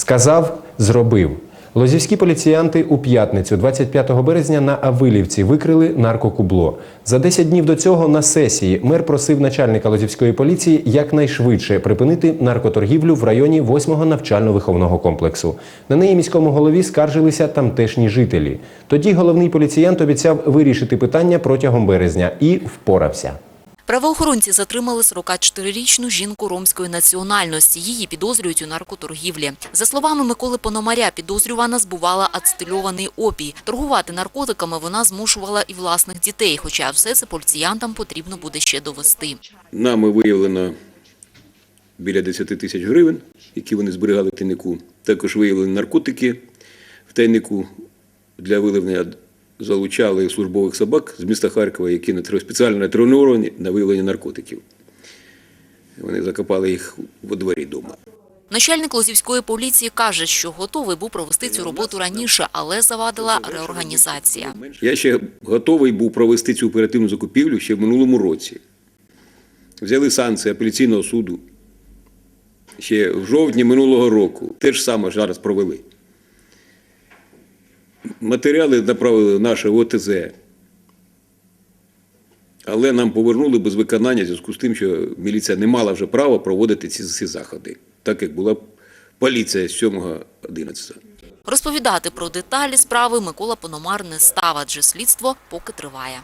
Сказав, зробив. Лозівські поліціянти у п'ятницю, 25 березня, на Авилівці викрили наркокубло. За 10 днів до цього на сесії мер просив начальника Лозівської поліції якнайшвидше припинити наркоторгівлю в районі 8-го навчально-виховного комплексу. На неї міському голові скаржилися тамтешні жителі. Тоді головний поліціянт обіцяв вирішити питання протягом березня і впорався. Правоохоронці затримали 44-річну жінку ромської національності. Її підозрюють у наркоторгівлі. За словами Миколи Пономаря, підозрювана збувала ацетильований опій. Торгувати наркотиками вона змушувала і власних дітей, хоча все це поліціянтам потрібно буде ще довести. Нами виявлено біля 10 тисяч гривень, які вони зберігали в тайнику. Також виявлені наркотики в тайнику для виявлення залучали службових собак з міста Харкова, які на- спеціально натреновані на виявлення наркотиків. Вони закопали їх во дворі вдома. Начальник Лозівської поліції каже, що готовий був провести цю роботу раніше, але завадила реорганізація. Я ще готовий був провести цю оперативну закупівлю ще в минулому році. Взяли санкції апеляційного суду ще в жовтні минулого року. Те ж саме зараз провели. Матеріали направили наше ОТЗ. Але нам повернули без виконання в зв'язку з тим, що міліція не мала вже права проводити ці, ці заходи, так як була поліція з 7.11. Розповідати про деталі справи Микола Пономар не став, адже слідство поки триває.